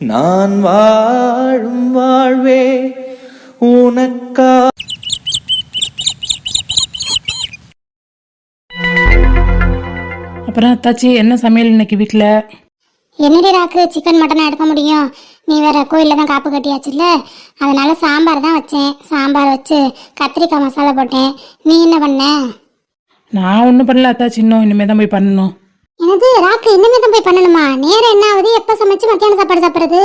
நான் வாழும் வாழ்வே உனக்கா. அப்புறம் அத்தாச்சி என்ன சமையல் இன்னைக்கு வீட்டில் என்னடி ராக்கு சிக்கன் மட்டன் எடுக்க முடியும்? நீ வேற கோயிலில் தான் காப்பு கட்டியாச்சுல்ல? அதனால சாம்பார் தான் வச்சேன். சாம்பார் வச்சு கத்திரிக்காய் மசாலா போட்டேன். நீ என்ன பண்ண? நான் ஒன்றும் பண்ணல அத்தாச்சி இன்னும் இனிமேல் தான் போய் பண்ணணும். என்னது ராக்கு இனிமே தான் போய் பண்ணணுமா? நேரம் என்ன ஆகுது? எப்போ சமைச்சு மத்தியானம் சாப்பாடு சாப்பிட்றது?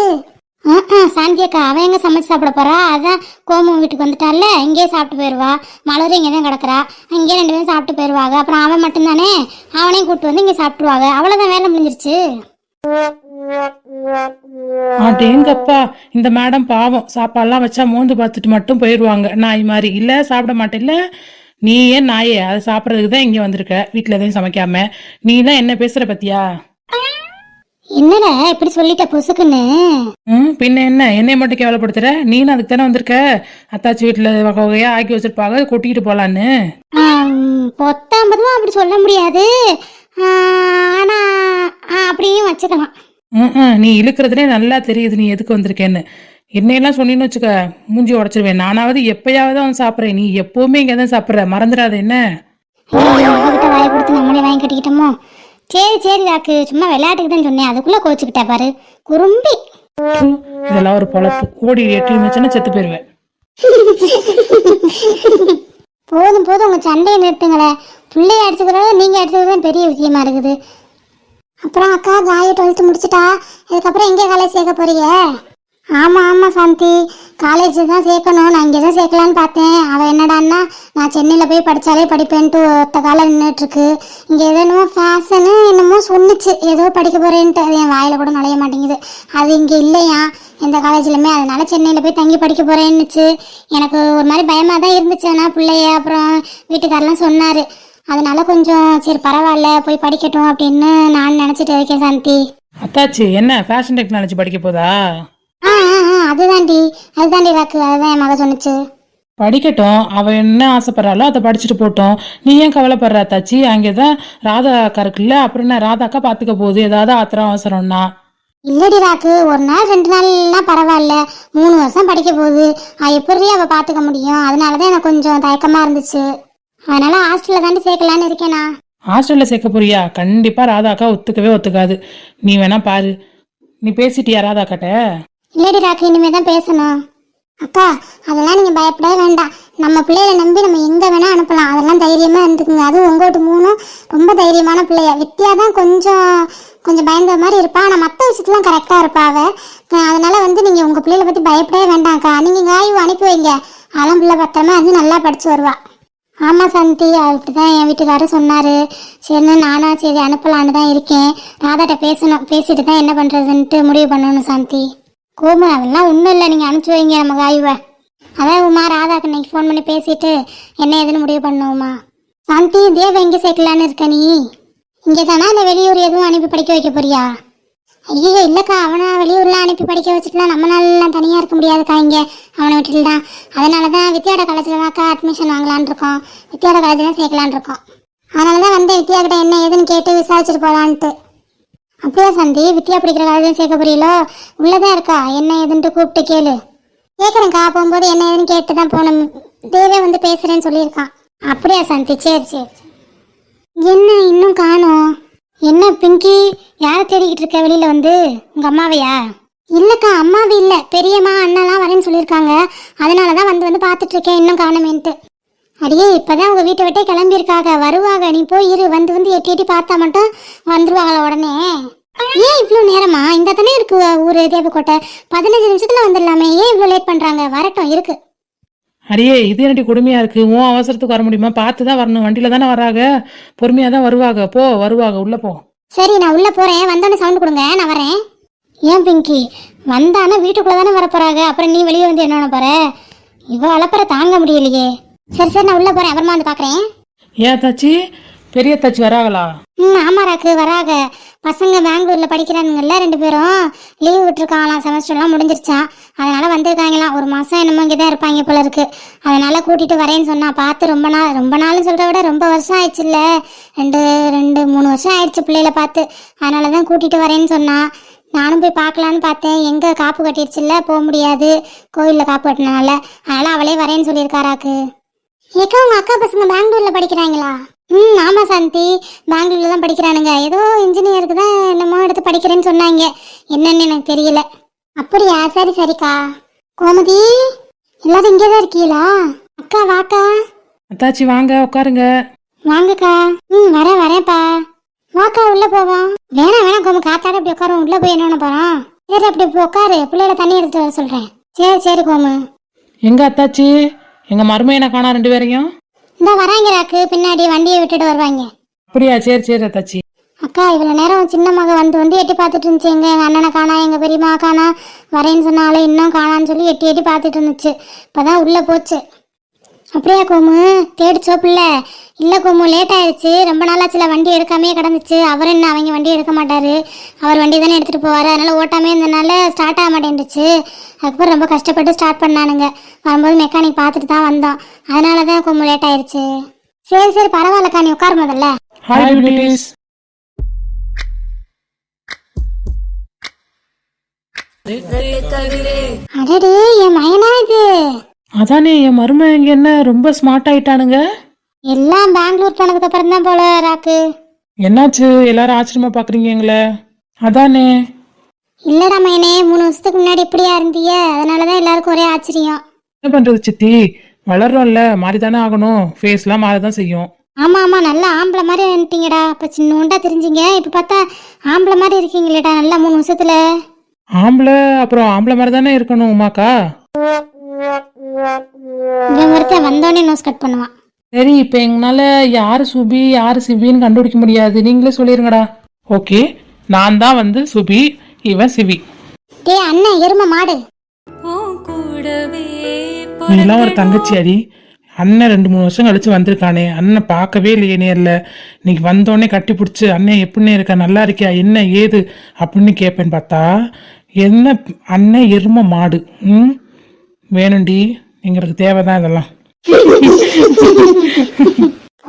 சாந்தி அக்கா அவன் எங்கே சமைச்சு சாப்பிட போறா? அதான் கோமு வீட்டுக்கு வந்துட்டால இங்கேயே சாப்பிட்டு போயிடுவா மலரும் இங்கே தான் கிடக்குறா. இங்கேயே ரெண்டு பேரும் சாப்பிட்டு போயிடுவாங்க அப்புறம் அவன் மட்டும்தானே? அவனையும் கூப்பிட்டு வந்து இங்கே சாப்பிட்டுருவாங்க. அவ்வளோதான் வேலை முடிஞ்சிருச்சு. அடேங்கப்பா இந்த மேடம் பாவம். சாப்பாடுலாம் வச்சா மோந்து பார்த்துட்டு மட்டும் போயிடுவாங்க நாய் மாதிரி. இல்லை சாப்பிட மாட்டேன்ல நீ ஏன் நாயே அதை சாப்பிட்றதுக்கு தான் இங்கே வந்திருக்க. வீட்டில் எதையும் சமைக்காம. நீ தான் என்ன பேசுகிற பத்தியா? என்னடா இப்படி சொல்லிட்ட பொசுக்குன்னு? ம் பின்ன என்ன? என்னைய மட்டும் கேவலப்படுத்துற? நீனும் அதுக்கு தானே வந்திருக்க? அத்தாச்சி வீட்டில் வகை வகையா ஆக்கி வச்சிருப்பாங்க கொட்டிக்கிட்டு போலான்னு. பொத்தாம்பதுமா அப்படி சொல்ல முடியாது. ஆனா அப்படியும் வச்சுக்கலாம். நீ இழுக்கிறதுனே நல்லா தெரியுது நீ எதுக்கு வந்திருக்கேன்னு. என்னையெல்லாம் சொன்னீன்னு வச்சுக்க மூஞ்சி உடச்சிருவேன். நானாவது எப்பயாவது அவன் சாப்பிட்றேன். நீ எப்பவுமே இங்கே தான் சாப்பிட்ற. மறந்துடாத என்ன? வாயை கொடுத்து நம்மளே வாங்கி கட்டிக்கிட்டோமோ? சரி சரி ராக்கு. சும்மா விளையாட்டுக்கு தான் சொன்னேன். அதுக்குள்ள கோச்சுக்கிட்டா பாரு. குறும்பி. இதெல்லாம் ஒரு பொழப்பு. ஓடி எட்டி வச்சுன்னா செத்து போயிடுவேன் போதும் போதும். உங்க சண்டையை நிறுத்துங்களே. பிள்ளைய அடிச்சுக்கிறத நீங்க அடிச்சுக்கிறது பெரிய விஷயமா இருக்குது. அப்புறம் அக்கா காய டுவெல்த்து முடிச்சிட்டா. இதுக்கப்புறம் எங்கே காலேஜ் சேர்க்க போறீங்க? ஆமாம் ஆமாம் சாந்தி. காலேஜ் தான் சேர்க்கணும். நான் இங்கே தான் சேர்க்கலான்னு பார்த்தேன். அவள் என்னடான்னா நான் சென்னையில் போய் படித்தாலே படிப்பேன்ட்டு ஒருத்த காலம் நின்றுட்டுருக்கு இங்கே ஏதோ என்னமோ ஃபேஷனு என்னமோ சொன்னுச்சு. ஏதோ படிக்க போகிறேன்ட்டு அது என் வாயில் கூட நுழைய மாட்டேங்குது. அது இங்கே இல்லையா? எந்த காலேஜ்லையுமே. அதனால சென்னையில் போய் தங்கி படிக்க போகிறேன்னுச்சு எனக்கு ஒரு மாதிரி பயமாக தான் இருந்துச்சு. ஆனால் பிள்ளைய அப்புறம் வீட்டுக்காரெலாம் சொன்னார். அதனால கொஞ்சம் சரி பரவாயில்ல போய் படிக்கட்டும் அப்படின்னு நான் நினச்சிட்டு இருக்கேன் சாந்தி. அத்தாச்சி என்ன ஃபேஷன் டெக்னாலஜி படிக்க போதா? ஆ ஆ ஆ அதுதான்டி அதுதான்டி ராக்கு அதுதான் என் மக சொன்னுச்சு. படிக்கட்டும் அவ என்ன ஆசைப்படுறாளோ அதை படிச்சுட்டு போட்டோம் நீ ஏன் கவலைப்படுற அத்தாச்சி? அங்கே தான் ராதா அக்கா இருக்குல்ல அப்புறம் என்ன ராதா அக்கா பார்த்துக்க போகுது ஏதாவது ஆத்திரம் அவசரம்னா? இல்லடி ராக்கு ஒரு நாள் ரெண்டு நாள்லாம் பரவாயில்ல மூணு வருஷம் படிக்க போகுது. அது எப்படி அவள் பார்த்துக்க முடியும்? அதனால தான் எனக்கு கொஞ்சம் தயக்கமாக இருந்துச்சு. அதனால ஹாஸ்டலில் தாண்டி சேர்க்கலான்னு இருக்கேனா? ஹாஸ்டல்ல சேர்க்க போறியா? கண்டிப்பா ராதா அக்கா ஒத்துக்கவே ஒத்துக்காது. நீ வேணா பாரு. நீ பேசிட்டியா ராதா அக்காட்ட இல்லடி ராக்கு இனிமே தான் பேசணும். அக்கா அதெல்லாம் நீங்கள் பயப்படவே வேண்டாம். நம்ம பிள்ளைய நம்பி நம்ம எங்கே வேணால் அனுப்பலாம். அதெல்லாம் தைரியமாக இருந்துக்குங்க. அதுவும் உங்கள்கிட்ட மூணும் ரொம்ப தைரியமான பிள்ளைய. வித்தியா தான் கொஞ்சம் கொஞ்சம் பயந்த மாதிரி இருப்பா. ஆனால் மற்ற விஷயத்துலாம் கரெக்டாக இருப்பா அவ. அதனால வந்து நீங்கள் உங்கள் பிள்ளைகளை பற்றி பயப்படவே வேண்டாம்க்கா. நீங்கள் காயும் அனுப்பி வைங்க. அதெல்லாம் பிள்ளை பத்திரமா வந்து நல்லா படித்து வருவா. ஆமாம் சாந்தி அவர்கிட்ட தான் என் வீட்டுக்காரர் சொன்னார். சரின்னு நானா? சரி அனுப்பலான்னு தான் இருக்கேன். ராதாட்ட பேசணும் பேசிட்டு தான் என்ன பண்ணுறதுன்ட்டு முடிவு பண்ணணும் சாந்தி. கோமு அதெல்லாம் ஒன்றும் இல்லை. நீங்கள் அனுப்பிச்சி வைங்க நம்ம காயுவை. அதான் உமா ராதாக்கு இன்னைக்கு ஃபோன் பண்ணி பேசிட்டு என்ன ஏதுன்னு முடிவு பண்ணுவோமா. சாந்தி தேவ எங்கே சேர்க்கலான்னு இருக்க நீ? இங்கே தானே அந்த வெளியூர் எதுவும் அனுப்பி படிக்க வைக்க போறியா? ஐயோ இல்லைக்கா அவனை வெளியூர்லாம் அனுப்பி படிக்க வச்சுட்டுலாம் நம்மளாலாம் தனியாக இருக்க முடியாதுக்கா இங்கே. அவனை வீட்டில் தான் அதனால தான் வித்யாட காலேஜில் தான்க்கா அட்மிஷன் வாங்கலான் இருக்கோம். வித்யாட காலேஜில் சேர்க்கலான்னு இருக்கோம். அதனால தான் வந்து வித்யா கிட்ட என்ன ஏதுன்னு கேட்டு விசாரிச்சுட்டு போகலான்ட்டு அப்படியா சந்தி? வித்யா படிக்கிற காலேஜ் சேர்க்க புரியலோ உள்ளதான் இருக்கா. என்ன ஏதுன்ட்டு கூப்பிட்டு கேளு. கேட்குறேன்க்கா போகும்போது என்ன ஏதுன்னு கேட்டு தான் போகணும். தேவே வந்து பேசுகிறேன்னு சொல்லியிருக்கான். அப்படியா சந்தி? சரி சரி. என்ன இன்னும் காணோம்? என்ன பிங்கி? யாரை தேடிக்கிட்டு இருக்க வெளியில வந்து? உங்க அம்மாவையா? இல்லக்கா அம்மாவை இல்ல. பெரியம்மா அண்ணாலாம் வரேன்னு சொல்லியிருக்காங்க. அதனால தான் வந்து வந்து பார்த்துட்ருக்கேன். இன்னும் காணமேன்ட்டு. அடியே இப்பதான் உங்க வீட்டை விட்டே கிளம்பியிருக்காங்க வருவாங்க நீ போய் இரு. வந்து வந்து எட்டி எட்டி பார்த்தா மட்டும் வந்துருவாங்களா உடனே? ஏன் இவ்வளோ நேரமா? இந்த தானே இருக்கு ஊரு தேவக்கோட்டை. பதினஞ்சு நிமிஷத்துல வந்துடலாமே. ஏன் இவ்வளோ லேட் பண்றாங்க? வரட்டும் இருக்கு. அடியே இது என்னடி கொடுமையா இருக்கு? உன் அவசரத்துக்கு வர முடியுமா? பார்த்து தான் வரணும். வண்டியில தானே வராங்க பொறுமையா தான் வருவாங்க போ வருவாங்க உள்ள போ. சரி நான் உள்ள போறேன். வந்தோடனே சவுண்ட் கொடுங்க. நான் வரேன் ஏன் பிங்கி? வந்தானா வீட்டுக்குள்ள தானே வரப்போறாங்க அப்புறம் நீ வெளியே வந்து என்ன பண்ண போற? இவ அலப்பற தாங்க முடியலையே. சரி சரி நான் உள்ள போறேன். அப்புறமா வந்து பாக்குறேன். ஏன் தாச்சி? பெரிய தாச்சி வராங்களா ம் ஆமா ராக்கு வராக. பசங்க பெங்களூர்ல படிக்கிறானுங்கல்ல ரெண்டு பேரும். லீவ் விட்டுருக்காங்களாம் செமஸ்டர்லாம் முடிஞ்சிருச்சான் அதனால வந்திருக்காங்களாம். ஒரு மாசம் என்னமோ இங்கே தான் இருப்பாங்க போல இருக்கு. அதனால கூட்டிட்டு வரேன்னு சொன்னா பார்த்து ரொம்ப நாள் ரொம்ப நாள் சொல்றத விட ரொம்ப வருஷம் ஆயிடுச்சுல்ல. ரெண்டு ரெண்டு மூணு வருஷம் ஆயிடுச்சு பிள்ளைகளை பார்த்து. அதனால தான் கூட்டிட்டு வரேன்னு சொன்னா. நானும் போய் பார்க்கலான்னு பார்த்தேன். எங்க காப்பு கட்டிடுச்சுல்ல போக முடியாது. கோயிலில் காப்பு கட்டினால அதனால அவளே வரேன்னு சொல்லியிருக்காராக்கு. ஏக்கா உங்க அக்கா பசங்க பெங்களூர்ல படிக்கிறாங்களா? ம் ஆமா சாந்தி. பெங்களூர்ல தான் படிக்கிறானுங்க. ஏதோ இன்ஜினியருக்கு தான் என்னமோ எடுத்து படிக்கிறேன்னு சொன்னாங்க. என்னன்னு எனக்கு தெரியல. அப்படியா? சரி சரிக்கா. கோமதி எல்லாரும் இங்கே தான் இருக்கீங்களா? அக்கா வாக்கா. அத்தாச்சி வாங்க உட்காருங்க. வாங்கக்கா. ம் வரேன் வரேன்ப்பா. வாக்கா உள்ள போவோம் வேணாம் வேணாம் கோமு. காத்தாட அப்படி உட்காரும் உள்ள போய் என்ன பண்ண போறோம் சரி அப்படி உட்காரு. பிள்ளைகளை தண்ணி எடுத்துட்டு வர சொல்றேன். சரி சரி கோமு. எங்க அத்தாச்சி? எங்க மருமையனை காணா ரெண்டு பேரையும்? இந்த வராங்க ராக்கு. பின்னாடி வண்டியை விட்டுட்டு வருவாங்க. அப்படியா? சரி சரி அத்தாச்சி அக்கா இவ்வளோ நேரம் சின்ன மக வந்து வந்து எட்டி பார்த்துட்டு இருந்துச்சு. எங்க எங்கள் அண்ணனை காணா எங்கள் பெரியம்மா காணா வரேன்னு சொன்னாலும் இன்னும் காணான்னு சொல்லி எட்டி எட்டி பார்த்துட்டு இருந்துச்சு. இப்போதான் உள்ளே போச்சு. அப்படியா கோமு? தேடிச்சோ பிள்ளை? இல்லை கோமு லேட் ஆயிடுச்சு. ரொம்ப நாளாச்சுல வண்டி எடுக்காமே கிடந்துச்சு. அவர் என்ன அவங்க வண்டி எடுக்க மாட்டாரு. அவர் வண்டி தானே எடுத்துகிட்டு போவார். அதனால ஓட்டாமே இருந்தனால ஸ்டார்ட் ஆக மாட்டேன்டுச்சு. அதுக்கப்புறம் ரொம்ப கஷ்டப்பட்டு ஸ்டார்ட் பண்ணானுங்க. வரும்போது மெக்கானிக் பார்த்துட்டு தான் வந்தோம். அதனால தான் கோமு லேட் ஆயிடுச்சு. சரி சரி பரவாயில்லக்கா நீ உட்காரு முதல்ல. அடடே என் மயனா இது? அதானே என் மருமை இங்க என்ன ரொம்ப ஸ்மார்ட் ஆயிட்டானுங்க? எல்லாம் பெங்களூர் போனதுக்கு அப்புறம் தான் போல ராக்கு. என்னாச்சு? எல்லாரும் ஆச்சரியமா பாக்குறீங்க எங்களை. அதானே. இல்லடா மயனே மூணு வருஷத்துக்கு முன்னாடி இப்படியா இருந்தீய. அதனாலதான் எல்லாருக்கும் ஒரே ஆச்சரியம். என்ன பண்றது சித்தி? வளர்றோம்ல மாறிதானே ஆகணும். ஃபேஸ்லாம் மாறதான் செய்யும். ஆமா ஆமா நல்லா ஆம்பளை மாதிரி வந்துட்டீங்கடா அப்ப சின்னோண்டா தெரிஞ்சீங்க. இப்ப பார்த்தா ஆம்பளை மாதிரி இருக்கீங்களேடா நல்லா மூணு வருஷத்துல. ஆம்பளை அப்புறம் ஆம்பளை மாதிரி தானே இருக்கணும் உமாக்கா? இவன் ஒருத்தன் வந்தோடனே நோஸ் கட் பண்ணுவான். சரி இப்போ எங்களால யாரு சுபி யாரு சிபின்னு கண்டுபிடிக்க முடியாது. நீங்களே சொல்லிருங்கடா. ஓகே நான் தான் வந்து சுபி இவன் சிவி டேய் அண்ணன் எருமை மாடு. நீ எல்லாம் ஒரு தங்கச்சி அடி. அண்ணன் ரெண்டு மூணு வருஷம் கழிச்சு வந்திருக்கானே. அண்ணன் பார்க்கவே இல்லையே நேர்ல. இன்னைக்கு வந்தோடனே கட்டி பிடிச்சி அண்ணன் எப்படின்னு இருக்க? நல்லா இருக்கியா? என்ன ஏது? அப்படின்னு கேட்பேன்னு பார்த்தா என்ன அண்ணன் எரும மாடு. ம்? வேணும்டி எங்களுக்கு தேவைதான் இதெல்லாம்.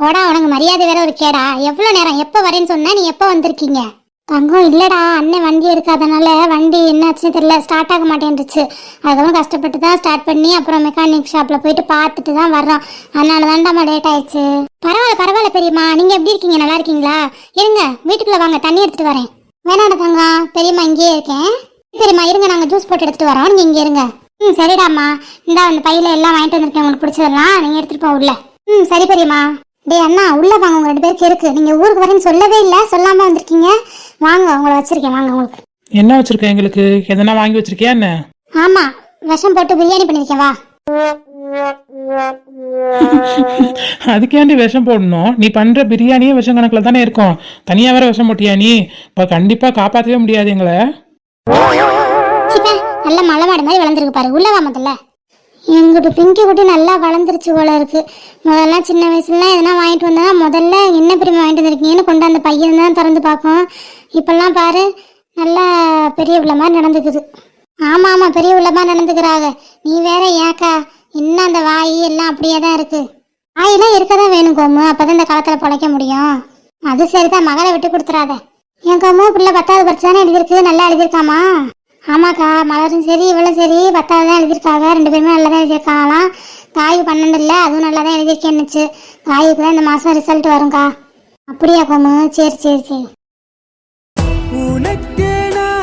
போடா உனக்கு மரியாதை வேற ஒரு கேடா. எவ்வளவு நேரம் எப்ப வரேன்னு சொன்ன நீ எப்ப வந்திருக்கீங்க? தங்கம் இல்லடா அண்ணன் வண்டி எடுக்காதனால வண்டி என்னாச்சுன்னு தெரியல ஸ்டார்ட் ஆக மாட்டேன்ருச்சு அதுக்கப்புறம் கஷ்டப்பட்டு தான் ஸ்டார்ட் பண்ணி அப்புறம் மெக்கானிக் ஷாப்ல போயிட்டு பார்த்துட்டு தான் வர்றோம். அதனால தான்டாமா லேட் ஆயிடுச்சு. பரவாயில்ல பரவாயில்ல பெரியம்மா. நீங்க எப்படி இருக்கீங்க? நல்லா இருக்கீங்களா? இருங்க வீட்டுக்குள்ள வாங்க தண்ணி எடுத்துட்டு வரேன். வேணாடா தங்கம். பெரியம்மா இங்கேயே இருக்கேன். பெரியம்மா இருங்க நாங்க ஜூஸ் போட்டு எடுத்துட்டு வரோம். நீங்க இங்கே இருங்க. ம் சரிடாம்மா. இந்தா அந்த பையில எல்லாம் வாங்கிட்டு வந்திருக்கேன். உங்களுக்கு பிடிச்சதெல்லாம் நீங்க எடுத்துட்டு போ உள்ள. ம் சரி பெரியம்மா. டேய் அண்ணா உள்ள வாங்க. உங்க ரெண்டு பேருக்கு இருக்கு. நீங்க ஊருக்கு வரேன்னு சொல்லவே இல்ல. சொல்லாம வந்திருக்கீங்க. வாங்க உங்களை வச்சிருக்கேன். வாங்க உங்களுக்கு. என்ன வச்சிருக்க எங்களுக்கு? எதனா வாங்கி வச்சிருக்கியா என்ன? ஆமா விஷம் போட்டு பிரியாணி பண்ணிருக்கேன் வா. அதுக்கேண்டி விஷம் போடணும்? நீ பண்ற பிரியாணியே விஷம் கணக்குல தானே இருக்கும். தனியா வேற விஷம் போட்டியா நீ? இப்ப கண்டிப்பா காப்பாத்தவே முடியாது எங்களை. நல்ல மலை மாடு மாதிரி வளர்ந்துருக்கு பாரு. உள்ள வா முதல்ல. எங்கிட்ட பிங்கி குட்டி நல்லா வளர்ந்துருச்சு போல இருக்கு. முதல்ல சின்ன வயசுல எதனா வாங்கிட்டு வந்தா முதல்ல என்ன பிரிமை வாங்கிட்டு வந்திருக்கீங்கன்னு கொண்டு அந்த பையன் தான் திறந்து பார்க்கும் இப்பெல்லாம் பாரு நல்லா பெரிய உள்ள மாதிரி நடந்துக்குது. ஆமா ஆமா பெரிய உள்ள மாதிரி நடந்துக்கிறாங்க. நீ வேற ஏக்கா இன்னும் அந்த வாய் எல்லாம் அப்படியே தான் இருக்கு. வாயெல்லாம் இருக்க தான் வேணும் கோமு. அப்பதான் இந்த காலத்துல பிழைக்க முடியும். அது சரிதான் மகளை விட்டு கொடுத்துறாத. என் கோமு பிள்ளை பத்தாவது படிச்சு தானே எழுதியிருக்கு? நல்லா எழுதியிருக்காமா? ஆமாக்கா மலரும் சரி இவளும் சரி பத்தாவது தான் எழுதியிருக்காங்க. ரெண்டு பேருமே நல்லா தான் எழுதியிருக்காங்களாம். காய் பன்னெண்டு இல்லை அதுவும் நல்லா தான் எழுதியிருக்கேன்னுச்சு. காய்க்கு தான் இந்த மாதம் ரிசல்ட் வரும்க்கா. அப்படியா கோமு? சரி சரி சரி. உனக்கே நான்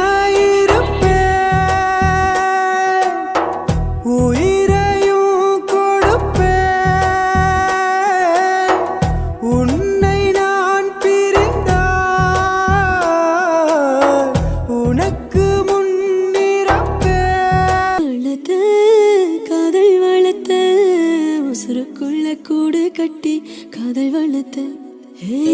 உன்னை நான் உனக்கு ஏய்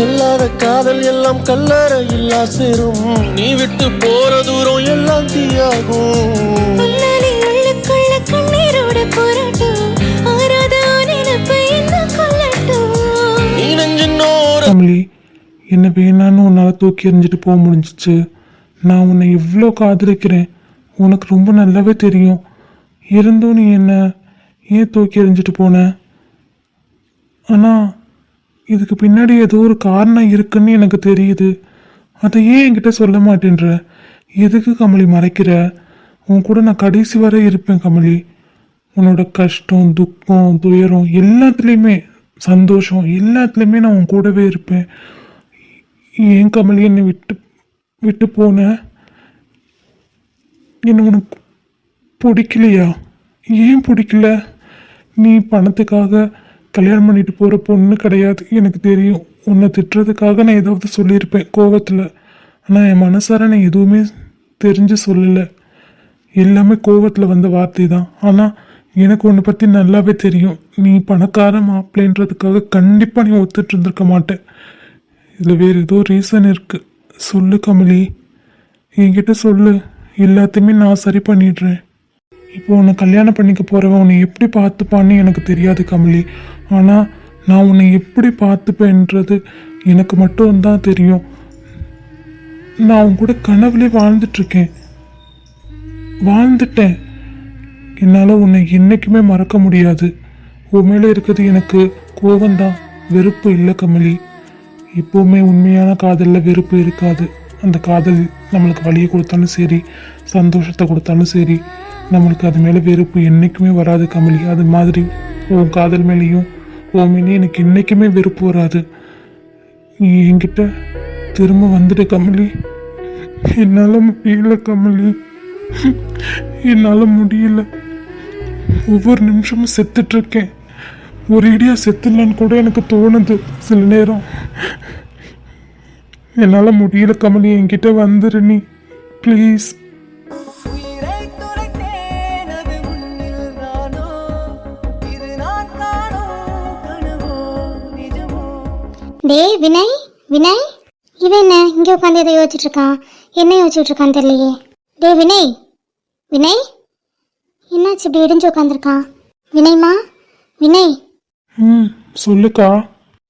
சொல்லாத காதல் எல்லாம் கல்லற இல்லா சேரும் நீ விட்டு போற தூரம் எல்லாம் தீயாகும். கமலி என்ன வேணான்னு உன்னால் தூக்கி எறிஞ்சிட்டு போக முடிஞ்சிச்சு. நான் உன்னை எவ்வளோ காதலிக்கிறேன். உனக்கு ரொம்ப நல்லாவே தெரியும். இருந்தும் நீ என்ன ஏன் தூக்கி எறிஞ்சிட்டு போன? ஆனால் இதுக்கு பின்னாடி ஏதோ ஒரு காரணம் இருக்குன்னு எனக்கு தெரியுது. அதை ஏன் என்கிட்ட சொல்ல மாட்டேன்ற. எதுக்கு கமலி மறைக்கிற? உன் கூட நான் கடைசி வரை இருப்பேன் கமலி. உன்னோட கஷ்டம் துக்கம் துயரம் எல்லாத்துலேயுமே சந்தோஷம் எல்லாத்துலேயுமே நான் உன் கூடவே இருப்பேன். ஏன் கமலி என்னை விட்டு விட்டு போன? என்ன உனக்கு பிடிக்கலையா? ஏன் பிடிக்கல? நீ பணத்துக்காக கல்யாணம் பண்ணிட்டு போகிற பொண்ணு கிடையாது. எனக்கு தெரியும். உன்னை திட்டுறதுக்காக நான் ஏதாவது சொல்லியிருப்பேன் கோவத்தில். ஆனால் என் மனசார நான் எதுவுமே தெரிஞ்சு சொல்லலை. எல்லாமே கோவத்தில் வந்த வார்த்தை தான் ஆனால் எனக்கு உன்னை பற்றி நல்லாவே தெரியும். நீ பணக்கார மாப்பிள்ளைன்றதுக்காக கண்டிப்பாக நீ ஒத்துட்டு இருந்திருக்க மாட்டேன். இதில் வேறு ஏதோ ரீசன் இருக்குது சொல்லு கமலி. என்கிட்ட சொல்லு. எல்லாத்தையுமே நான் சரி பண்ணிடுறேன். இப்போ உன்னை கல்யாணம் பண்ணிக்க போகிறவன் உன்னை எப்படி பார்த்துப்பான்னு எனக்கு தெரியாது கமலி. ஆனால் நான் உன்னை எப்படி பார்த்துப்பேன்றது எனக்கு மட்டும்தான் தெரியும். நான் உன் கூட கனவுலே வாழ்ந்துட்டுருக்கேன் வாழ்ந்துட்டேன். என்னால் உன்னை என்றைக்குமே மறக்க முடியாது. உன் மேலே இருக்கிறது எனக்கு கோபந்தான் வெறுப்பு இல்லை கமலி. எப்போவுமே உண்மையான காதலில் வெறுப்பு இருக்காது. அந்த காதல் நம்மளுக்கு வழியை கொடுத்தாலும் சரி சந்தோஷத்தை கொடுத்தாலும் சரி நம்மளுக்கு அது மேலே வெறுப்பு என்றைக்குமே வராது கமலி. அது மாதிரி உன் காதல் மேலேயும் உன் மேலேயும் எனக்கு என்றைக்குமே வெறுப்பு வராது. நீ என்கிட்ட திரும்ப வந்துடு கமலி. என்னால் முடியல கமலி. என்னால் முடியல. ஒவ்வொரு நிமிஷமும் செத்துட்ருக்கேன். ஒரு இடியா செத்துடலான்னு கூட எனக்கு தோணுது சில நேரம். என்னால் முடியல கமலி என்கிட்ட வந்துரு நீ. ப்ளீஸ் டேய் வினய் வினய்? இவன் என்ன இங்கே உட்காந்து எதை யோசிச்சுட்டு இருக்கான் என்ன யோசிச்சுட்டு இருக்கான்னு தெரியலையே. டேய் வினய்? வினய்? என்னாச்சு இப்படி இடிஞ்சு உட்காந்துருக்கான் வினய்மா? வினய்? ம் சொல்லுக்கா.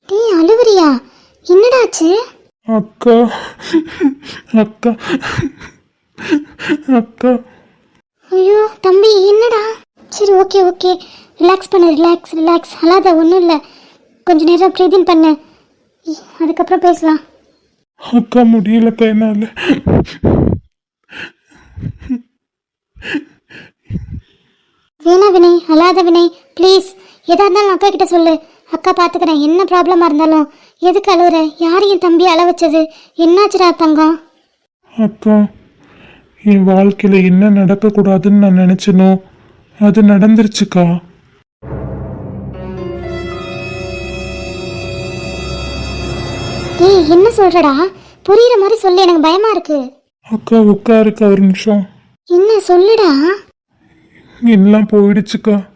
டேய் அழுவுறியா? என்னடாச்சு? அக்கா அக்கா அக்கா. ஐயோ தம்பி என்னடா? சரி ஓகே ஓகே. ரிலாக்ஸ் பண்ணு ரிலாக்ஸ் ரிலாக்ஸ். அழாத ஒன்றும் இல்லை. கொஞ்ச நேரம் ப்ரீதிங் பண்ணு. அதுக்கப்புறம் பேசலாம். அக்கா முடியலக்கா என்னால். வேணா வினய் அழாத வினய் ப்ளீஸ் எதா இருந்தாலும் அக்கா கிட்ட சொல்லு. அக்கா பார்த்துக்கிறேன் என்ன ப்ராப்ளமாக இருந்தாலும். எதுக்கு அழுகுற யாரையும் தம்பி அழ வச்சது? என்னாச்சுடா தங்கம்? அக்கா என் வாழ்க்கையில் என்ன நடக்கக்கூடாதுன்னு நான் நினச்சனோ அது நடந்துருச்சுக்கா. டேய் என்ன சொல்றடா? புரியுற மாதிரி சொல்லு எனக்கு பயமா இருக்கு. அக்கா உட்காருக்கா ஒரு நிமிஷம். என்ன சொல்லுடா? எல்லாம் போயிடுச்சுக்கா.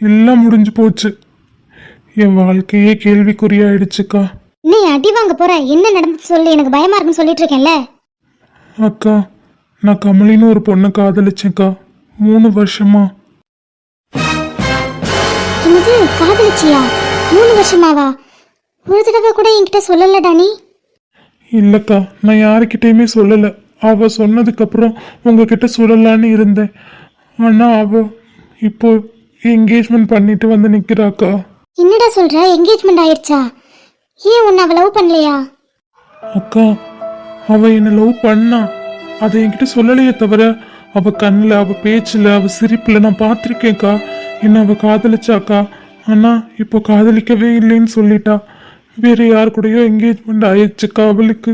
எல்லாம் முடிஞ்சு போச்சு. என் வாழ்க்கையே கேள்விக்குறியாயிடுச்சுக்கா. நீ அடி வாங்க போற. என்ன நடந்துச்சு சொல்லு எனக்கு பயமா இருக்குன்னு சொல்லிட்டு இருக்கேன்ல. அக்கா நான் கமலின்னு ஒரு பொண்ணை காதலிச்சேன்க்கா. மூணு வருஷமா. என்னது காதலிச்சியா? மூணு வருஷமாவா? ஒரு தடவை கூட என்கிட்ட சொல்லலடா நீ இல்லைக்கா நான் யாருக்கிட்டேயுமே சொல்லலை. அவ சொன்னதுக்கப்புறம் உங்ககிட்ட சொல்லலான்னு இருந்தேன். ஆனால் அவ இப்போ என்கேஜ்மெண்ட் பண்ணிட்டு வந்து நிற்கிறாக்கா என்னடா சொல்ற? என்கேஜ்மெண்ட் ஆயிடுச்சா ஏன் உன்னை அவ லவ் பண்ணலையா? அக்கா அவ என்னை லவ் பண்ணா. அதை என்கிட்ட சொல்லலையே தவிர அவ கண்ணில் அவ பேச்சில் அவ சிரிப்பில் நான் பார்த்துருக்கேன்க்கா. என்ன அவ காதலிச்சாக்கா. ஆனா இப்போ காதலிக்கவே இல்லைன்னு சொல்லிட்டா. வேற யார் கூடயோ என்கேஜ்மெண்ட் ஆயிடுச்சுக்கா அவளுக்கு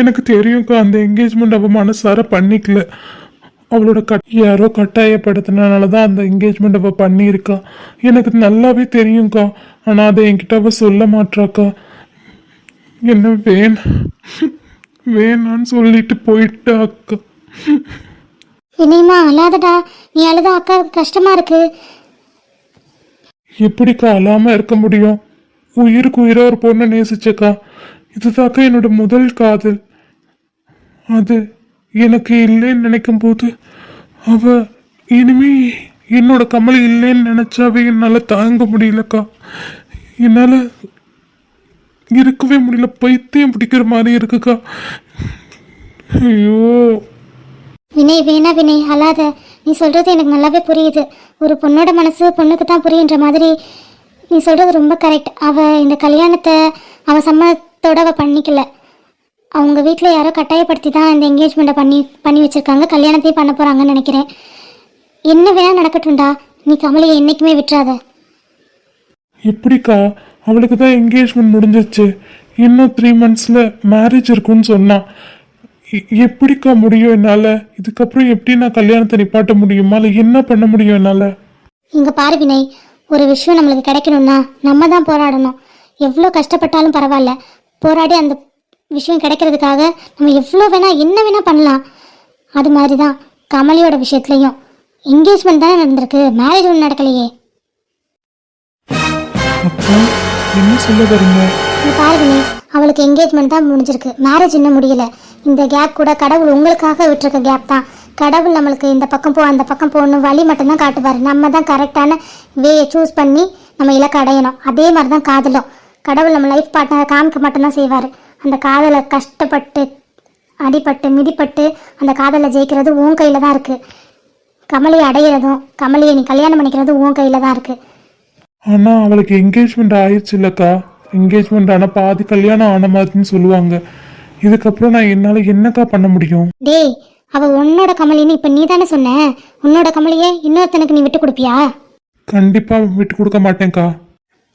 எனக்கு தெரியும்க்கா அந்த என்கேஜ்மெண்ட் அவள் மனசார பண்ணிக்கல. அவளோட கட் யாரோ கட்டாயப்படுத்தினால தான் அந்த என்கேஜ்மெண்ட் அவள் பண்ணியிருக்கா. எனக்கு நல்லாவே தெரியும்க்கா ஆனால் அதை என்கிட்ட அவள் சொல்ல மாட்றாக்கா என்ன வேணாம் வேணான்னு சொல்லிட்டு போயிட்டா அக்கா இனிமா அழாதடா நீ அழுதா அக்காவுக்கு கஷ்டமா இருக்கு. எப்படிக்கா அழாம இருக்க முடியும்? உயிருக்கு உயிரா ஒரு பொண்ணை நேசிச்சக்கா. இதுதாக்கா என்னோட முதல் காதல். அது எனக்கு இல்லைன்னு நினைக்கும் போது அவ இனிமே என்னோட கமல் இல்லைன்னு நினைச்சாவே என்னால தாங்க முடியலக்கா. என்னால இருக்கவே முடியல. பைத்தியம் பிடிக்கிற மாதிரி இருக்குக்கா. ஐயோ. வினய் வேணா வினய் அழாத. நீ சொல்றது எனக்கு நல்லாவே புரியுது. ஒரு பொண்ணோட மனசு பொண்ணுக்கு தான் புரியுன்ற மாதிரி நீ சொல்றது ரொம்ப கரெக்ட் அவ இந்த கல்யாணத்தை அவ சம்மதத்தோட அவ பண்ணிக்கல. அவங்க வீட்டில் யாரோ கட்டாயப்படுத்தி தான் இந்த என்கேஜ்மெண்ட்டை பண்ணி பண்ணி வச்சிருக்காங்க. கல்யாணத்தையும் பண்ண போறாங்கன்னு நினைக்கிறேன். என்ன வேணா நடக்கட்டும்டா. நீ கமலியை என்னைக்குமே விட்டுறாத. எப்படிக்கா? அவளுக்கு தான் என்கேஜ்மெண்ட் முடிஞ்சிருச்சு. இன்னும் த்ரீ மந்த்ஸில் மேரேஜ் இருக்குன்னு சொன்னான் எப்படிக்கா முடியும் என்னால்? இதுக்கப்புறம் எப்படி நான் கல்யாணத்தை நிப்பாட்ட முடியுமா? இல்லை என்ன பண்ண முடியும் என்னால்? இங்க பாரு வினய். ஒரு விஷயம் நம்மளுக்கு கிடைக்கணும்னா நம்ம தான் போராடணும். எவ்வளோ கஷ்டப்பட்டாலும் பரவாயில்ல. போராடி அந்த விஷயம் கிடைக்கிறதுக்காக நம்ம எவ்வளோ வேணா என்ன வேணா பண்ணலாம். அது மாதிரி தான் கமலியோட விஷயத்துலையும். என்கேஜ்மெண்ட் தானே நடந்திருக்கு. மேரேஜ் ஒன்றும் நடக்கலையே. என்ன சொல்ல வரீங்க? அவளுக்கு என்கேஜ்மெண்ட் தான் முடிஞ்சிருக்கு. மேரேஜ் இன்னும் முடியல. இந்த கேப் கூட கடவுள் உங்களுக்காக விட்டுருக்க கேப் தான். கடவுள் நம்மளுக்கு இந்த பக்கம் போ அந்த பக்கம் போகணும் வழி மட்டும்தான் காட்டுவார். நம்ம தான் கரெக்டான வேயை சூஸ் பண்ணி நம்ம இலக்கு அடையணும். அதே மாதிரி தான் காதலும். கடவுள் நம்ம லைஃப் பார்ட்னரை காமிக்க மட்டும்தான் செய்வார். அந்த காதலை கஷ்டப்பட்டு அடிபட்டு மிதிப்பட்டு அந்த காதலை ஜெயிக்கிறது உன் கையில் தான் இருக்குது கமலியை அடையிறதும் கமலியை நீ கல்யாணம் பண்ணிக்கிறதும் உன் கையில் தான் இருக்குது ஆனால் அவளுக்கு என்கேஜ்மெண்ட் ஆயிடுச்சு இல்லைக்கா. என்கேஜ்மெண்ட் ஆனால் பாதி கல்யாணம் ஆன மாதிரின்னு சொல்லுவாங்க. இதுக்கப்புறம் நான் என்னால் என்னக்கா பண்ண முடியும்? டேய் அவ உன்னோட கமலின்னு இப்ப நீ தானே சொன்ன? உன்னோட கமலியே இன்னொருத்தனுக்கு நீ விட்டு கொடுப்பியா? கண்டிப்பாக விட்டு கொடுக்க மாட்டேன்க்கா.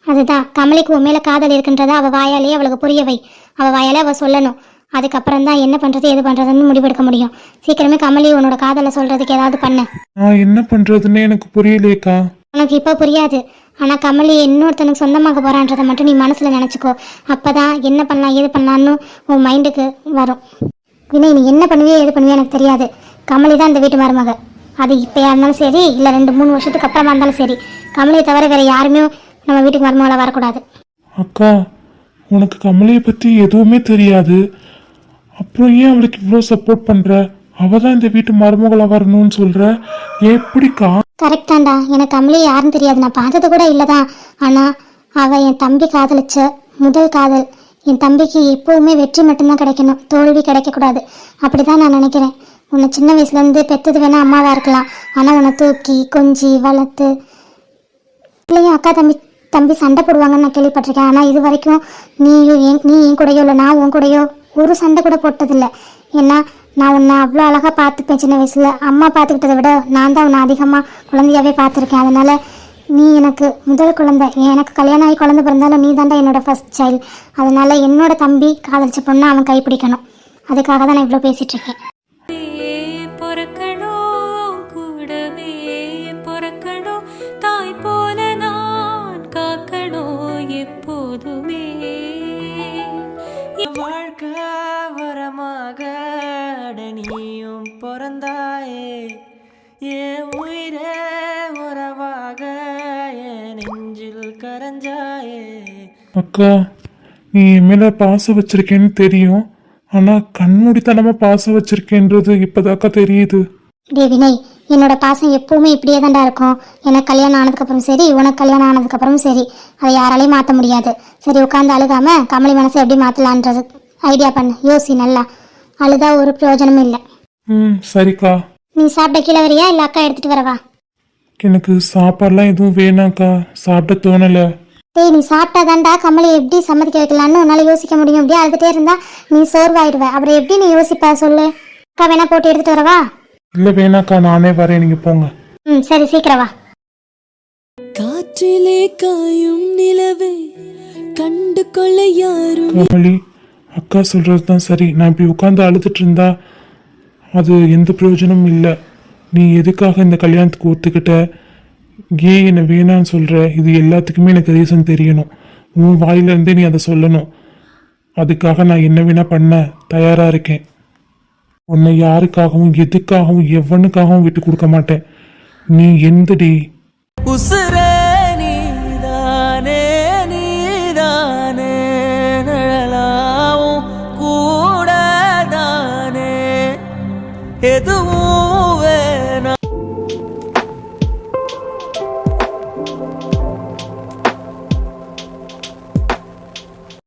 அதுதான். கமலிக்கு உன் மேல காதல் இருக்குன்றத அவ வாயாலேயே அவளுக்கு புரிய வை. அவ வாயாலே அவ சொல்லணும். அதுக்கப்புறம் தான் என்ன பண்றது எது பண்றதுன்னு முடிவெடுக்க முடியும். சீக்கிரமே கமலி உன்னோட காதலை சொல்றதுக்கு ஏதாவது பண்ணு. நான் என்ன பண்ணுறதுன்னு எனக்கு புரியலையேக்கா. உனக்கு இப்போ புரியாது. ஆனா கமலி இன்னொருத்தனுக்கு சொந்தமாக போறான்றதை மட்டும் நீ மனசுல நினைச்சுக்கோ. அப்பதான் என்ன பண்ணலாம் ஏது பண்ணலான்னு உன் மைண்டுக்கு வரும். வினய் நீ என்ன பண்ணுவியோ எது பண்ணுவியோ எனக்கு தெரியாது. கமலி தான் இந்த வீட்டு மருமக. அது இப்போயா இருந்தாலும் சரி இல்லை ரெண்டு மூணு வருஷத்துக்கு அப்புறமா இருந்தாலும் சரி. கமலியை தவிர வேற யாருமே நம்ம வீட்டுக்கு மருமகளாக வரக்கூடாது. அக்கா உனக்கு கமலியை பற்றி எதுவுமே தெரியாது. அப்புறம் ஏன் அவளுக்கு இவ்வளோ சப்போர்ட் பண்ணுற அவ தான் இந்த வீட்டு மருமகளாக வரணும்னு சொல்கிற எப்படிக்கா கரெக்ட் தான்டா. எனக்கு கமலி யாருன்னு தெரியாது. நான் பார்த்தது கூட இல்லை தான் ஆனால் அவள் என் தம்பி காதலிச்ச முதல் காதல் என் தம்பிக்கு எப்போவுமே வெற்றி மட்டும்தான் கிடைக்கணும். தோல்வி கிடைக்கக்கூடாது. அப்படி தான் நான் நினைக்கிறேன். உன்னை சின்ன வயசுலேருந்து பெற்றது வேணால் அம்மாவாக இருக்கலாம். ஆனால் உன்னை தூக்கி கொஞ்சி வளர்த்து. இல்லையும் அக்கா தம்பி தம்பி சண்டை போடுவாங்கன்னு நான் கேள்விப்பட்டிருக்கேன். ஆனால் இது வரைக்கும் நீயும் என் நீ என் கூடயோ இல்லை நான் உன் கூடயோ ஒரு சண்டை கூட போட்டதில்லை. ஏன்னா நான் உன்னை அவ்வளோ அழகாக பார்த்துப்பேன் சின்ன வயசில். அம்மா பார்த்துக்கிட்டதை விட நான் தான் உன்னை அதிகமாக குழந்தையாவே பார்த்துருக்கேன். அதனால் நீ எனக்கு முதல் குழந்தை. எனக்கு கல்யாணம் ஆகி குழந்தை பிறந்தாலும் நீ தான்டா என்னோட ஃபர்ஸ்ட் சைல்டு அதனால் என்னோட தம்பி காதலிச்ச பொண்ணை அவன் கைப்பிடிக்கணும். அதுக்காக தான் நான் இவ்வளோ பேசிகிட்ருக்கேன் அக்கா நீ என் மேலே பாசம் வச்சிருக்கேன்னு தெரியும். ஆனால் கண்மூடித்தனமாக பாசம் வச்சிருக்கேன்றது இப்போதாக்கா தெரியுது. டே வினய் என்னோட பாசம் எப்பவுமே இப்படியே தான்டா இருக்கும். எனக்கு கல்யாணம் ஆனதுக்கப்புறம் சரி உனக்கு கல்யாணம் ஆனதுக்கப்புறம் சரி. அதை யாராலையும் மாற்ற முடியாது. சரி உட்காந்து அழுகாம கமலி மனசை எப்படி மாற்றலான்றது ஐடியா பண்ணு. யோசி நல்லா. அழுதா ஒரு பிரயோஜனமும் இல்லை. ம் சரிக்கா. நீ சாப்பிட்ட கீழே வரியா? இல்லை அக்கா எடுத்துட்டு வரவா? எனக்கு சாப்பாடுலாம் எதுவும் வேணாக்கா. சாப்பிட தோணலை. டேய் நீ சாப்பிட்டாதான்டா கமலை எப்படி சம்மதிக்க வைக்கலான்னு உன்னால யோசிக்க முடியும். அப்படியே அழுதுட்டே இருந்தா நீ சோர்வாயிடுவ. அப்புறம் எப்படி நீ யோசிப்ப சொல்லு. அக்கா வேணா போட்டு எடுத்துட்டு வரவா? இல்லை வேணாக்கா நானே வரேன். நீங்கள் போங்க. ம் சரி சீக்கிரம் வா. காற்று காற்றிலே காயும் நிலவை கண்டு கொள்ள யாரும் கோமலி அக்கா சொல்கிறது தான் சரி. நான் இப்படி உட்காந்து அழுதுட்டு இருந்தா அது எந்த பிரயோஜனமும் இல்லை. நீ எதுக்காக இந்த கல்யாணத்துக்கு ஒத்துக்கிட்ட? ஏன் என்னை வேணான்னு சொல்கிற இது எல்லாத்துக்குமே எனக்கு ரீசன் தெரியணும். உன் வாயிலேருந்தே நீ அதை சொல்லணும். அதுக்காக நான் என்ன வேணா பண்ண தயாராக இருக்கேன். உன்னை யாருக்காகவும் எதுக்காகவும் எவனுக்காகவும் விட்டு கொடுக்க மாட்டேன். நீ எந்தடி உசுரே நீதானே நீதானே நிழலாவும் கூடதானே எதுவும்